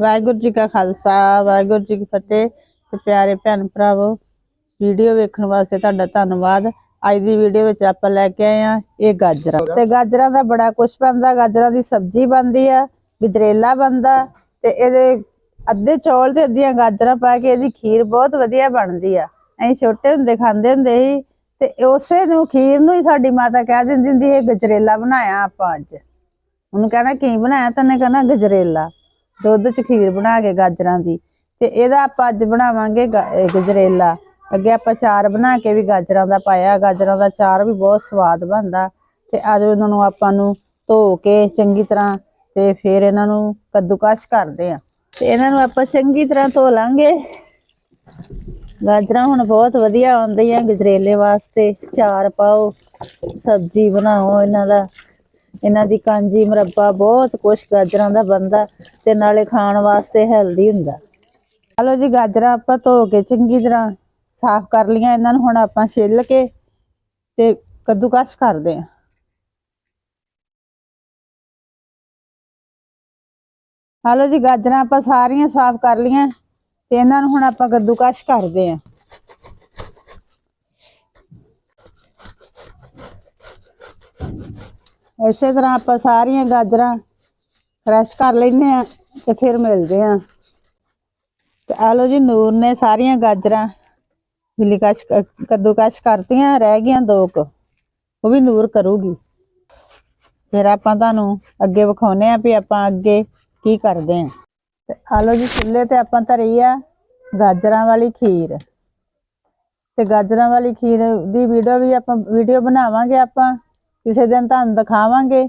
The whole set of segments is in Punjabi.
ਵਾਹਿਗੁਰੂ ਜੀ ਕਾ ਖਾਲਸਾ, ਵਾਹਿਗੁਰੂ ਜੀ ਕੀ ਫਤਿਹ ਤੇ ਪਿਆਰੇ ਭੈਣ ਭਰਾਵੋ, ਵੀਡੀਓ ਵੇਖਣ ਵਾਸਤੇ ਤੁਹਾਡਾ ਧੰਨਵਾਦ। ਅੱਜ ਦੀ ਵੀਡੀਓ ਵਿੱਚ ਆਪਾਂ ਲੈ ਕੇ ਆਏ ਆ ਇਹ ਗਾਜਰਾਂ। ਤੇ ਗਾਜਰਾਂ ਦਾ ਬੜਾ ਕੁਝ ਬਣਦਾ, ਗਾਜਰਾਂ ਦੀ ਸਬਜ਼ੀ ਬਣਦੀ ਆ, ਗਜਰੇਲਾ ਬਣਦਾ ਤੇ ਇਹਦੇ ਅੱਧੇ ਚੌਲ ਤੇ ਅੱਧੀਆਂ ਗਾਜਰਾਂ ਪਾ ਕੇ ਇਹਦੀ ਖੀਰ ਬਹੁਤ ਵਧੀਆ ਬਣਦੀ ਆ। ਅਸੀਂ ਛੋਟੇ ਹੁੰਦੇ ਖਾਂਦੇ ਹੁੰਦੇ ਸੀ ਤੇ ਉਸੇ ਨੂੰ ਖੀਰ ਨੂੰ ਹੀ ਸਾਡੀ ਮਾਤਾ ਕਹਿ ਦਿੰਦੀ ਹੁੰਦੀ ਇਹ ਗਜਰੇਲਾ ਬਣਾਇਆ ਆਪਾਂ ਅੱਜ। ਉਹਨੂੰ ਕਹਿਣਾ, ਕੀ ਬਣਾਇਆ? ਤੈਨੇ ਕਹਿਣਾ, ਗਜਰੇਲਾ। ਦੁੱਧ ਚ ਖੀਰ ਬਣਾ ਕੇ ਗਾਜਰਾਂ ਦੀ ਤੇ ਇਹਦਾ ਆਪਾਂ ਅੱਜ ਬਣਾਵਾਂਗੇ ਗਜਰੇਲਾ। ਅੱਗੇ ਆਪਾਂ ਚਾਰ ਬਣਾ ਕੇ ਵੀ ਗਾਜਰਾਂ ਦਾ ਪਾਇਆ। ਗਾਜਰਾਂ ਦਾ ਚਾਰ ਵੀ ਬਹੁਤ ਸਵਾਦ ਬਣਦਾ। ਤੇ ਅੱਜ ਇਹਨਾਂ ਨੂੰ ਆਪਾਂ ਨੂੰ ਧੋ ਕੇ ਚੰਗੀ ਤਰ੍ਹਾਂ ਤੇ ਫਿਰ ਇਹਨਾਂ ਨੂੰ ਕੱਦੂਕਸ਼ ਕਰਦੇ ਆ ਤੇ ਇਹਨਾਂ ਨੂੰ ਆਪਾਂ ਚੰਗੀ ਤਰ੍ਹਾਂ ਧੋ ਲਾਂਗੇ। ਗਾਜਰਾਂ ਹੁਣ ਬਹੁਤ ਵਧੀਆ ਆਉਂਦੀਆਂ ਗਜਰੇਲੇ ਵਾਸਤੇ। ਚਾਰ ਪਾਓ, ਸਬਜ਼ੀ ਬਣਾਓ ਇਹਨਾਂ ਦਾ। ਇਹਨਾਂ ਦੀ ਕਾਂਜੀ ਮਰੱਬਾ ਬਹੁਤ ਕੁਛ ਗਾਜਰਾਂ ਦਾ ਬੰਦਾ ਤੇ ਨਾਲੇ ਖਾਣ ਵਾਸਤੇ ਹੈਲਦੀ ਹੁੰਦਾ। ਹਲੋ ਜੀ, ਗਾਜਰਾਂ ਆਪਾਂ ਧੋ ਕੇ ਚੰਗੀ ਤਰ੍ਹਾਂ ਸਾਫ਼ ਕਰ ਲਈਆਂ, ਇਹਨਾਂ ਨੂੰ ਹੁਣ ਆਪਾਂ ਛਿੱਲ ਕੇ ਤੇ ਕੱਦੂਕਸ ਕਰਦੇ ਆ ਹਲੋ ਜੀ, ਗਾਜਰਾਂ ਆਪਾਂ ਸਾਰੀਆਂ ਸਾਫ਼ ਕਰ ਲਈਆਂ ਤੇ ਇਹਨਾਂ ਨੂੰ ਹੁਣ ਆਪਾਂ ਕੱਦੂਕਸ ਕਰਦੇ ਆ ਇਸੇ ਤਰ੍ਹਾਂ ਆਪਾਂ ਸਾਰੀਆਂ ਗਾਜਰਾਂ ਕ੍ਰਸ਼ ਕਰ ਲੈਨੇ ਆ ਤੇ ਫਿਰ ਮਿਲਦੇ ਆ ਤੇ ਆ ਲੋ ਜੀ, ਨੂਰ ਨੇ ਸਾਰੀਆਂ ਗਾਜਰਾਂ ਮਿਲੀਕਸ਼ ਕੱਦੂਕਸ਼ ਕਰਤੀਆਂ, ਰਹਿ ਗਈਆਂ ਦੋ ਕੁ। ਉਹ ਵੀ ਨੂਰ ਕਰੂਗੀ। ਫਿਰ ਆਪਾਂ ਤੁਹਾਨੂੰ ਅੱਗੇ ਵਿਖਾਉਨੇ ਆ ਵੀ ਆਪਾਂ ਅੱਗੇ ਕੀ ਕਰਦੇ ਆ ਤੇ ਆ ਲੋ ਜੀ, ਚੁੱਲ੍ਹੇ ਤੇ ਆਪਾਂ ਧਰੀ ਆ ਗਾਜਰਾਂ ਵਾਲੀ ਖੀਰ। ਤੇ ਗਾਜਰਾਂ ਵਾਲੀ ਖੀਰ ਦੀ ਵੀਡੀਓ ਵੀ ਆਪਾਂ, ਵੀਡੀਓ ਬਣਾਵਾਂਗੇ ਆਪਾਂ। ਕਿਸੇ ਦਿਨ ਤੁਹਾਨੂੰ ਦਿਖਾਵਾਂਗੇ।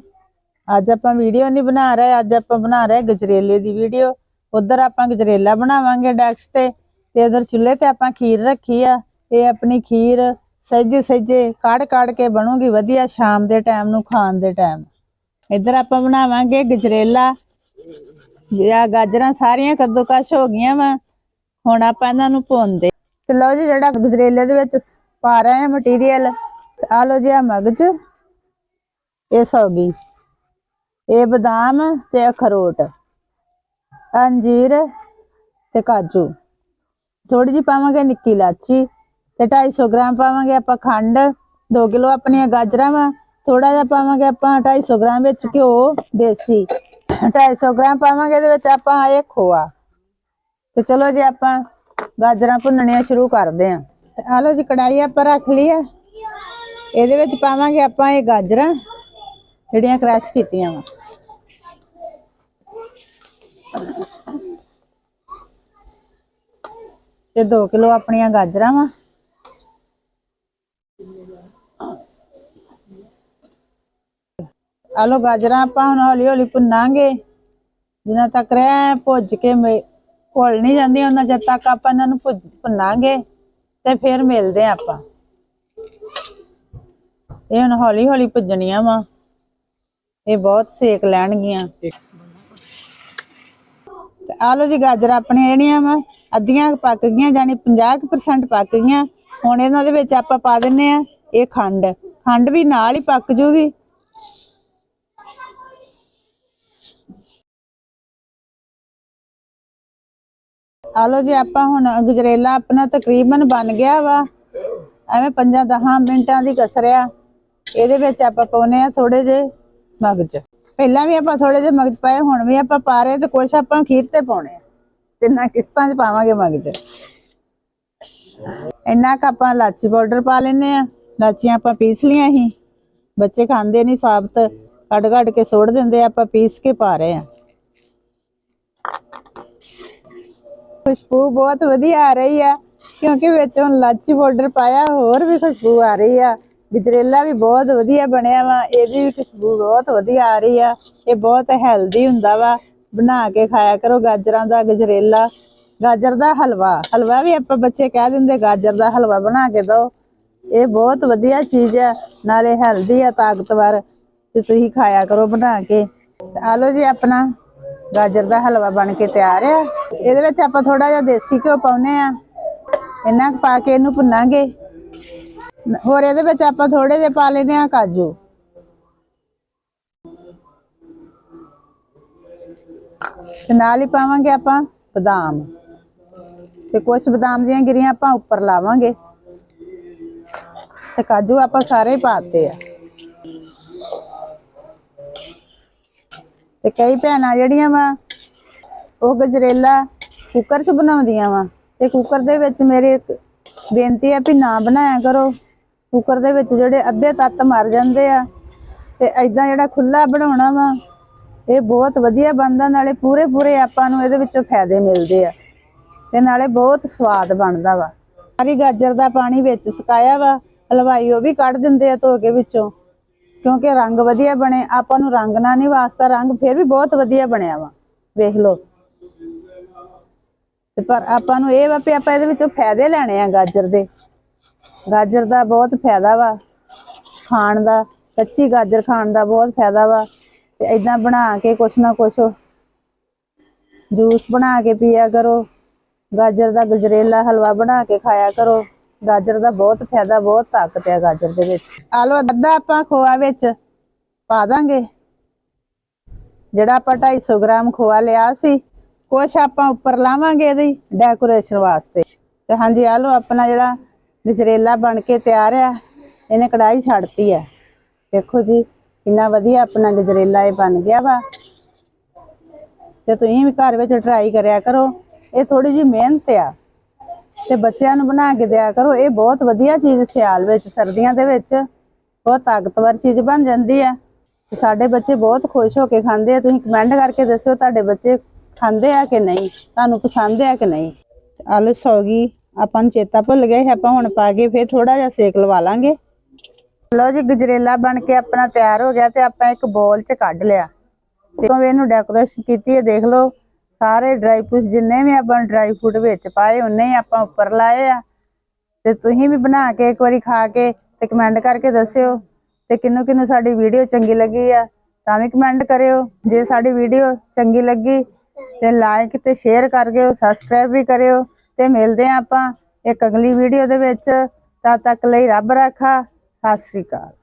ਅੱਜ ਆਪਾਂ ਵੀਡੀਓ ਨਹੀਂ ਬਣਾ ਰਹੇ, ਅੱਜ ਆਪਾਂ ਬਣਾ ਰਹੇ ਗਜਰੇਲੇ ਦੀ ਵੀਡੀਓ ਉਧਰ ਆਪਾਂ ਗਜਰੇਲਾ ਬਣਾਵਾਂਗੇ ਡੈਕਸ ਤੇ ਤੇ ਇਧਰ ਚੁੱਲ੍ਹੇ ਤੇ ਆਪਾਂ ਖੀਰ ਰੱਖੀ ਆ। ਇਹ ਆਪਣੀ ਖੀਰ ਸਹਿਜੇ ਸਹਿਜੇ ਕੜ ਕੜ ਕੇ ਬਣੂਗੀ, ਵਧੀਆ ਸ਼ਾਮ ਦੇ ਟਾਈਮ ਨੂੰ, ਖਾਣ ਦੇ ਟਾਈਮ ਇਧਰ ਆਪਾਂ ਬਣਾਵਾਂਗੇ ਗਜਰੇਲਾ। ਆ ਗਾਜਰਾਂ ਸਾਰੀਆਂ ਕੱਦੂਕਸ਼ ਹੋ ਗਈਆਂ ਵਾ। ਹੁਣ ਆਪਾਂ ਇਹਨਾਂ ਨੂੰ ਭੁੰਨਦੇ। ਤੇ ਲਓ ਜੀ, ਜਿਹੜਾ ਗਜਰੇਲੇ ਦੇ ਵਿੱਚ ਪਾ ਰਹੇ ਆ ਮਟੀਰੀਅਲ ਆ ਲਓ ਜੀ ਆ ਮਗਜ ਇਹ ਸੌਗੀ। ਇਹ ਬਦਾਮ ਤੇ ਅਖਰੋਟ, ਅੰਜੀਰ ਤੇ ਕਾਜੂ। ਥੋੜੀ ਜਿਹੀ ਪਾਵਾਂਗੇ ਨਿੱਕੀ ਇਲਾਚੀ ਤੇ 250 ਗ੍ਰਾਮ ਪਾਵਾਂਗੇ ਆਪਾਂ ਖੰਡ 2 ਕਿਲੋ ਆਪਣੀਆਂ ਗਾਜਰਾਂ ਵਾ ਥੋੜਾ ਜਿਹਾ ਪਾਵਾਂਗੇ ਆਪਾਂ 250 ਗ੍ਰਾਮ ਵਿੱਚ ਘਿਓ, ਦੇਸੀ। 250 ਗ੍ਰਾਮ ਪਾਵਾਂਗੇ ਇਹਦੇ ਵਿੱਚ ਆਪਾਂ ਇਹ ਖੋਆ। ਤੇ ਚਲੋ ਜੀ ਆਪਾਂ ਗਾਜਰਾਂ ਭੁੰਨਣੀਆਂ ਸ਼ੁਰੂ ਕਰਦੇ ਆਂ। ਤੇ ਆ ਲਓ ਜੀ ਕੜਾਈ ਆਪਾਂ ਰੱਖ ਲਈ ਆ। ਇਹਦੇ ਵਿੱਚ ਪਾਵਾਂਗੇ ਆਪਾਂ ਇਹ ਗਾਜਰਾਂ। ਜਿਹੜੀਆਂ ਕ੍ਰਸ਼ ਕੀਤੀਆਂ ਵਾ। ਤੇ 2 ਕਿਲੋ ਆਪਣੀਆਂ ਗਾਜਰਾਂ ਵਾ। ਆਲੋ ਗਾਜਰਾਂ ਆਪਾਂ ਹੁਣ ਹੌਲੀ ਹੌਲੀ ਭੁੰਨਾਂਗੇ। ਜਿੰਨਾ ਤੱਕ ਰਹਿ ਭੁੱਜ ਕੇ ਘੁਲ ਨਹੀਂ ਜਾਂਦੀਆਂ, ਉਹਨਾਂ ਚਿਰ ਤੱਕ ਆਪਾਂ ਇਹਨਾਂ ਨੂੰ ਭੁੱਜ- ਭੁੰਨਾਂਗੇ ਤੇ ਫਿਰ ਮਿਲਦੇ ਆ ਆਪਾਂ। ਇਹ ਹੁਣ ਹੌਲੀ ਹੌਲੀ ਭੁੱਜਣੀਆਂ ਵਾ। ਇਹ ਬਹੁਤ ਸੇਕ ਲੈਣਗੀਆਂ। ਤੇ ਆ ਲੋ ਜੀ ਗਾਜਰਾਂ ਆਪਣੀਆਂ ਜਿਹੜੀਆਂ ਵਾ, ਅੱਧੀਆਂ ਪੱਕ ਗਈਆਂ ਜਾਨੀ 50% ਪੱਕ ਗਈਆਂ। ਹੁਣ ਇਹਨਾਂ ਦੇ ਵਿੱਚ ਆਪਾਂ ਪਾ ਦਿੰਨੇ ਆ ਇਹ ਖੰਡ। ਖੰਡ ਵੀ ਨਾਲ ਹੀ ਪੱਕ ਜੂਗੀ। ਆ ਲੋ ਜੀ ਆਪਾਂ ਹੁਣ ਗਜਰੇਲਾ ਆਪਣਾ ਤਕਰੀਬਨ ਬਣ ਗਿਆ ਵਾ। ਐਵੇਂ 5-10 ਮਿੰਟਾਂ ਦੀ ਕਸਰਿਆ ਇਹਦੇ ਵਿੱਚ ਆਪਾਂ ਪਾਉਨੇ ਆ ਥੋੜੇ ਜਿਹੇ। ਮਗਜ। ਪਹਿਲਾਂ ਵੀ ਆਪਾਂ ਥੋੜੇ ਜੇ ਮਗਜ ਪਾਏ, ਹੁਣ ਵੀ ਆਪਾਂ ਪਾ ਰਹੇ ਤੇ ਕੁਛ ਆਪਾਂ ਖੀਰ ਤੇ ਪਾਉਣੇ ਆ। ਤਿੰਨਾਂ ਕਿਸ਼ਤਾਂ 'ਚ ਪਾਵਾਂਗੇ ਮਗਜ। ਇੰਨਾ ਕੁ ਆਪਾਂ ਲਾਚੀ ਪਾਊਡਰ ਪਾ ਲੈਨੇ ਆ। ਲਾਚੀਆਂ ਆਪਾਂ ਪੀਸ ਲੀਆਂ ਸੀ। ਬੱਚੇ ਖਾਂਦੇ ਨਹੀਂ ਸਾਬਤ। ਕੱਢ ਕੱਢ ਕੇ ਸੁੱਟ ਦਿੰਦੇ ਆਪਾਂ ਪੀਸ ਕੇ ਪਾ ਰਹੇ ਆ। ਖੁਸ਼ਬੂ ਬਹੁਤ ਵਧੀਆ ਆ ਰਹੀ ਆ। ਕਿਉਂਕਿ ਵਿੱਚ ਹੁਣ ਲਾਚੀ ਪਾਊਡਰ ਪਾਇਆ, ਹੋਰ ਵੀ ਖੁਸ਼ਬੂ ਆ ਰਹੀ ਆ। ਗਜਰੇਲਾ ਵੀ ਬਹੁਤ ਵਧੀਆ ਬਣਿਆ ਵਾ, ਇਹਦੀ ਵੀ ਖੁਸ਼ਬੂ ਬਹੁਤ ਵਧੀਆ ਆ ਰਹੀ ਆ, ਇਹ ਬਹੁਤ ਹੈਲਦੀ ਹੁੰਦਾ ਵਾ। ਬਣਾ ਕੇ ਖਾਇਆ ਕਰੋ ਗਾਜਰਾਂ ਦਾ ਗਜਰੇਲਾ। ਗਾਜਰ ਦਾ ਹਲਵਾ ਹਲਵਾ ਵੀ ਆਪਾਂ ਬੱਚੇ ਕਹਿ ਦਿੰਦੇ, ਗਾਜਰ ਦਾ ਹਲਵਾ ਬਣਾ ਕੇ ਦਿਓ ਇਹ ਬਹੁਤ ਵਧੀਆ ਚੀਜ਼ ਆ, ਨਾਲੇ ਹੈਲਦੀ ਆ ਤਾਕਤਵਰ, ਤੇ ਤੁਸੀਂ ਖਾਇਆ ਕਰੋ ਬਣਾ ਕੇ। ਤੇ ਆ ਲਓ ਜੀ ਆਪਣਾ ਗਾਜਰ ਦਾ ਹਲਵਾ ਬਣ ਕੇ ਤਿਆਰ ਆ। ਇਹਦੇ ਵਿੱਚ ਆਪਾਂ ਥੋੜਾ ਜਿਹਾ ਦੇਸੀ ਘਿਓ ਪਾਉਨੇ ਆ। ਇਹਨਾਂ ਪਾ ਕੇ ਇਹਨੂੰ ਭੁੰਨਾਂਗੇ। ਹੋਰ ਇਹਦੇ ਵਿੱਚ ਆਪਾਂ ਥੋੜੇ ਜਿਹੇ ਪਾ ਲੈਨੇ ਆ ਕਾਜੂ। ਤੇ ਨਾਲ ਹੀ ਪਾਵਾਂਗੇ ਆਪਾਂ ਬਦਾਮ। ਤੇ ਕੁਝ ਬਦਾਮ ਦੀਆਂ ਗਿਰੀਆਂ ਆਪਾਂ ਉੱਪਰ ਲਾਵਾਂਗੇ। ਤੇ ਕਾਜੂ ਆਪਾਂ ਸਾਰੇ ਪਾਤੇ ਆ। ਤੇ ਕਈ ਭੈਣਾਂ ਜਿਹੜੀਆਂ ਵਾ, ਉਹ ਗਜਰੇਲਾ ਕੁੱਕਰ 'ਚ ਬਣਾਉਂਦੀਆਂ ਵਾ। ਤੇ ਕੁੱਕਰ ਦੇ ਵਿੱਚ ਮੇਰੀ ਬੇਨਤੀ ਹੈ ਵੀ ਨਾ ਬਣਾਇਆ ਕਰੋ। ਕੁੱਕਰ ਦੇ ਵਿੱਚ ਜਿਹੜੇ ਅੱਧੇ ਤੱਤ ਮਰ ਜਾਂਦੇ ਆ, ਤੇ ਐਦਾਂ ਜਿਹੜਾ ਖੁੱਲਾ ਬਣਾਉਣਾ ਵਾ, ਇਹ ਬਹੁਤ ਵਧੀਆ ਬਣਦਾ, ਨਾਲੇ ਪੂਰੇ ਪੂਰੇ ਆਪਾਂ ਨੂੰ ਇਹਦੇ ਵਿੱਚੋਂ ਫਾਇਦੇ ਮਿਲਦੇ ਆ, ਤੇ ਨਾਲੇ ਬਹੁਤ ਸਵਾਦ ਬਣਦਾ ਵਾ। ਸਾਰੀ ਗਾਜਰ ਦਾ ਪਾਣੀ ਵਿੱਚ ਸੁਕਾਇਆ ਵਾ, ਹਲਵਾਈ ਉਹ ਵੀ ਕੱਢ ਦਿੰਦੇ ਆ ਧੋ ਕੇ ਵਿੱਚੋਂ, ਕਿਉਂਕਿ ਰੰਗ ਵਧੀਆ ਬਣੇ, ਆਪਾਂ ਨੂੰ ਰੰਗ ਨਾ ਨਹੀਂ ਵਾਸਤਾ, ਰੰਗ ਫਿਰ ਵੀ ਬਹੁਤ ਵਧੀਆ ਬਣਿਆ ਵਾ, ਵੇਖ ਲਓ। ਤੇ ਪਰ ਆਪਾਂ ਨੂੰ ਇਹ ਵਾ ਵੀ ਆਪਾਂ ਇਹਦੇ ਵਿੱਚੋਂ ਫਾਇਦੇ ਲੈਣੇ ਆ ਗਾਜਰ ਦੇ। ਗਾਜਰ ਦਾ ਬਹੁਤ ਫਾਇਦਾ ਵਾ, ਖਾਣ ਦਾ, ਕੱਚੀ ਗਾਜਰ ਖਾਣ ਦਾ ਬਹੁਤ ਫਾਇਦਾ ਵਾ, ਤੇ ਇਦਾਂ ਬਣਾ ਕੇ ਕੁਛ ਨਾ ਕੁਛ ਜੂਸ ਬਣਾ ਕੇ ਪੀਆ ਕਰੋ, ਗਾਜਰ ਦਾ ਗਜਰੇਲਾ ਹਲਵਾ ਬਣਾ ਕੇ ਖਾਇਆ ਕਰੋ, ਗਾਜਰ ਦਾ ਬਹੁਤ ਫਾਇਦਾ, ਬਹੁਤ ਤਾਕਤ ਹੈ ਗਾਜਰ ਦੇ ਵਿੱਚ। ਆਲੂ, ਅੱਧਾ ਆਪਾਂ ਖੋਆ ਵਿੱਚ ਪਾ ਦਾਂਗੇ। ਜਿਹੜਾ ਆਪਾਂ 250 ਗ੍ਰਾਮ ਖੋਆ ਲਿਆ ਸੀ, ਕੁਛ ਆਪਾਂ ਉੱਪਰ ਲਾਵਾਂਗੇ ਇਹਦੀ ਡੈਕੋਰੇਸ਼ਨ ਵਾਸਤੇ। ਤੇ ਹਾਂਜੀ ਆਹ ਆਪਣਾ ਜਿਹੜਾ ਗਜਰੇਲਾ ਬਣ ਕੇ ਤਿਆਰ ਆ, ਇਹਨੇ ਕੜਾਈ ਛੱਡਤੀ ਆ। ਦੇਖੋ ਜੀ ਕਿੰਨਾ ਵਧੀਆ ਆਪਣਾ ਗਜਰੇਲਾ ਇਹ ਬਣ ਗਿਆ ਵਾ। ਤੇ ਤੁਸੀਂ ਵੀ ਘਰ ਵਿੱਚ ਟਰਾਈ ਕਰਿਆ ਕਰੋ, ਇਹ ਥੋੜੀ ਜਿਹੀ ਮਿਹਨਤ ਆ। ਤੇ ਬੱਚਿਆਂ ਨੂੰ ਬਣਾ ਕੇ ਦਿਆ ਕਰੋ, ਇਹ ਬਹੁਤ ਵਧੀਆ ਚੀਜ਼ ਸਿਆਲ ਵਿੱਚ, ਸਰਦੀਆਂ ਦੇ ਵਿੱਚ ਬਹੁਤ ਤਾਕਤਵਰ ਚੀਜ਼ ਬਣ ਜਾਂਦੀ ਆ। ਸਾਡੇ ਬੱਚੇ ਬਹੁਤ ਖੁਸ਼ ਹੋ ਕੇ ਖਾਂਦੇ ਆ। ਤੁਸੀਂ ਕਮੈਂਟ ਕਰਕੇ ਦੱਸਿਓ ਤੁਹਾਡੇ ਬੱਚੇ ਖਾਂਦੇ ਆ ਕਿ ਨਹੀਂ, ਤੁਹਾਨੂੰ ਪਸੰਦ ਆ ਕਿ ਨਹੀਂ। ਆਲੂ ਸੌਗੀ ਆਪਾਂ ਨੂੰ ਚੇਤਾ ਭੁੱਲ ਗਿਆ ਸੀ, ਆਪਾਂ ਹੁਣ ਪਾ ਕੇ ਫਿਰ ਥੋੜਾ ਜਿਹਾ ਸੇਕ ਲਵਾ ਲਾਂਗੇ। ਲਓ ਜੀ, ਗਜਰੇਲਾ ਬਣ ਕੇ ਆਪਣਾ ਤਿਆਰ ਹੋ ਗਿਆ ਤੇ ਆਪਾਂ ਇੱਕ ਬੋਲ 'ਚ ਕੱਢ ਲਿਆ। ਤੇ ਇਹਨੂੰ ਡੈਕੋਰੇਸ਼ਨ ਕੀਤੀ ਹੈ, ਦੇਖ ਲਓ। ਸਾਰੇ ਡਰਾਈ ਫਰੂਟ ਜਿੰਨੇ ਵੀ ਆਪਾਂ ਡਰਾਈ ਫਰੂਟ ਵਿੱਚ ਪਾਏ, ਉਹਨੇ ਹੀ ਆਪਾਂ ਉੱਪਰ ਲਾਏ ਆ। ਤੇ ਤੁਸੀਂ ਵੀ ਬਣਾ ਕੇ ਇੱਕ ਵਾਰੀ ਖਾ ਕੇ ਤੇ ਕਮੈਂਟ ਕਰਕੇ ਦੱਸਿਓ ਤੇ ਕਿੰਨੂੰ ਕਿੰਨੂੰ ਸਾਡੀ ਵੀਡੀਓ ਚੰਗੀ ਲੱਗੀ ਆ, ਤਾਂ ਵੀ ਕਮੈਂਟ ਕਰਿਓ। ਜੇ ਸਾਡੀ ਵੀਡੀਓ ਚੰਗੀ ਲੱਗੀ ਤੇ ਲਾਈਕ ਤੇ ਸ਼ੇਅਰ ਕਰ ਗਿਓ ਸਬਸਕ੍ਰਾਈਬ ਵੀ ਕਰਿਓ। ਤੇ ਮਿਲਦੇ ਆ ਆਪਾਂ ਇੱਕ ਅਗਲੀ ਵੀਡੀਓ ਦੇ ਵਿੱਚ। ਤਦ ਤੱਕ ਲਈ ਰੱਬ ਰਾਖਾ। ਸਤਿ ਸ੍ਰੀ ਅਕਾਲ।